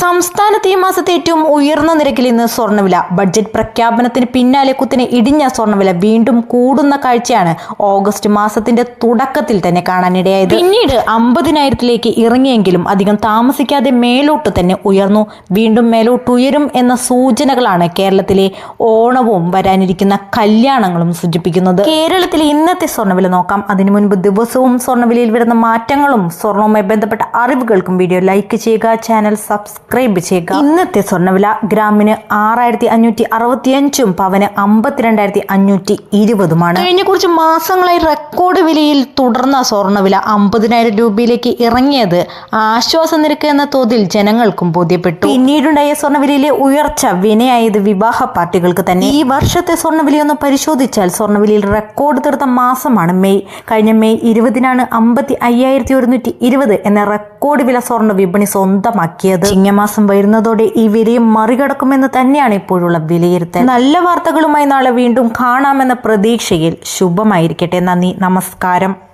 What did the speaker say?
സംസ്ഥാനത്ത് ഈ മാസത്തെ ഏറ്റവും ഉയർന്ന നിരക്കിൽ ഇന്ന് സ്വർണവില ബഡ്ജറ്റ് പ്രഖ്യാപനത്തിന് പിന്നാലെ കുത്തിന് ഇടിഞ്ഞ സ്വർണവില വീണ്ടും കൂടുന്ന കാഴ്ചയാണ് ഓഗസ്റ്റ് മാസത്തിന്റെ തുടക്കത്തിൽ തന്നെ കാണാനിടയായത്. പിന്നീട് അമ്പതിനായിരത്തിലേക്ക് ഇറങ്ങിയെങ്കിലും അധികം താമസിക്കാതെ മേലോട്ട് തന്നെ ഉയർന്നു. വീണ്ടും മേലോട്ട് ഉയരും എന്ന സൂചനകളാണ് കേരളത്തിലെ ഓണവും വരാനിരിക്കുന്ന കല്യാണങ്ങളും സൂചിപ്പിക്കുന്നത്. കേരളത്തിലെ ഇന്നത്തെ സ്വർണവില നോക്കാം. അതിനു മുൻപ് ദിവസവും സ്വർണവിലയിൽ വരുന്ന മാറ്റങ്ങളും സ്വർണവുമായി ബന്ധപ്പെട്ട അറിവുകൾക്കും വീഡിയോ ലൈക്ക് ചെയ്യുക ചാനൽ സബ്സ്ക്രൈബ് ചെയ്യുക ഇന്നത്തെ സ്വർണവില ഗ്രാമിന് ആറായിരത്തി അഞ്ഞൂറ്റി അറുപത്തിയഞ്ചും പവന് അമ്പത്തിരണ്ടായിരത്തി അഞ്ഞൂറ്റി ഇരുപതുമാണ് കഴിഞ്ഞ കുറച്ച് മാസങ്ങളായി റെക്കോർഡ് വിലയിൽ തുടർന്ന സ്വർണവില അമ്പതിനായിരം രൂപയിലേക്ക് ഇറങ്ങിയത് ആശ്വാസ നിരക്ക് എന്ന തോതിൽ ജനങ്ങൾക്കും ബോധ്യപ്പെട്ടു. പിന്നീടുണ്ടായ സ്വർണവിലയിലെ ഉയർച്ച വിനയായത് വിവാഹ പാർട്ടികൾക്ക് തന്നെ. ഈ വർഷത്തെ സ്വർണവിലയൊന്ന് പരിശോധിച്ചാൽ സ്വർണവിലയിൽ റെക്കോർഡ് തീർത്ത മാസമാണ് മെയ്. കഴിഞ്ഞ മെയ് ഇരുപതിനാണ് അമ്പത്തി അയ്യായിരത്തി ഒരുന്നൂറ്റി ഇരുപത് എന്ന റെക്കോർഡ് വില സ്വർണ വിപണി സ്വന്തമാക്കിയത്. ചിങ്ങമാസം വരുന്നതോടെ ഈ വിലയും മറികടക്കുമെന്ന് തന്നെയാണ് ഇപ്പോഴുള്ള വിലയിരുത്തൽ. നല്ല വാർത്തകളുമായി നാളെ വീണ്ടും കാണാമെന്ന പ്രതീക്ഷയിൽ ശുഭമായിരിക്കട്ടെ. നന്ദി. നമസ്കാരം.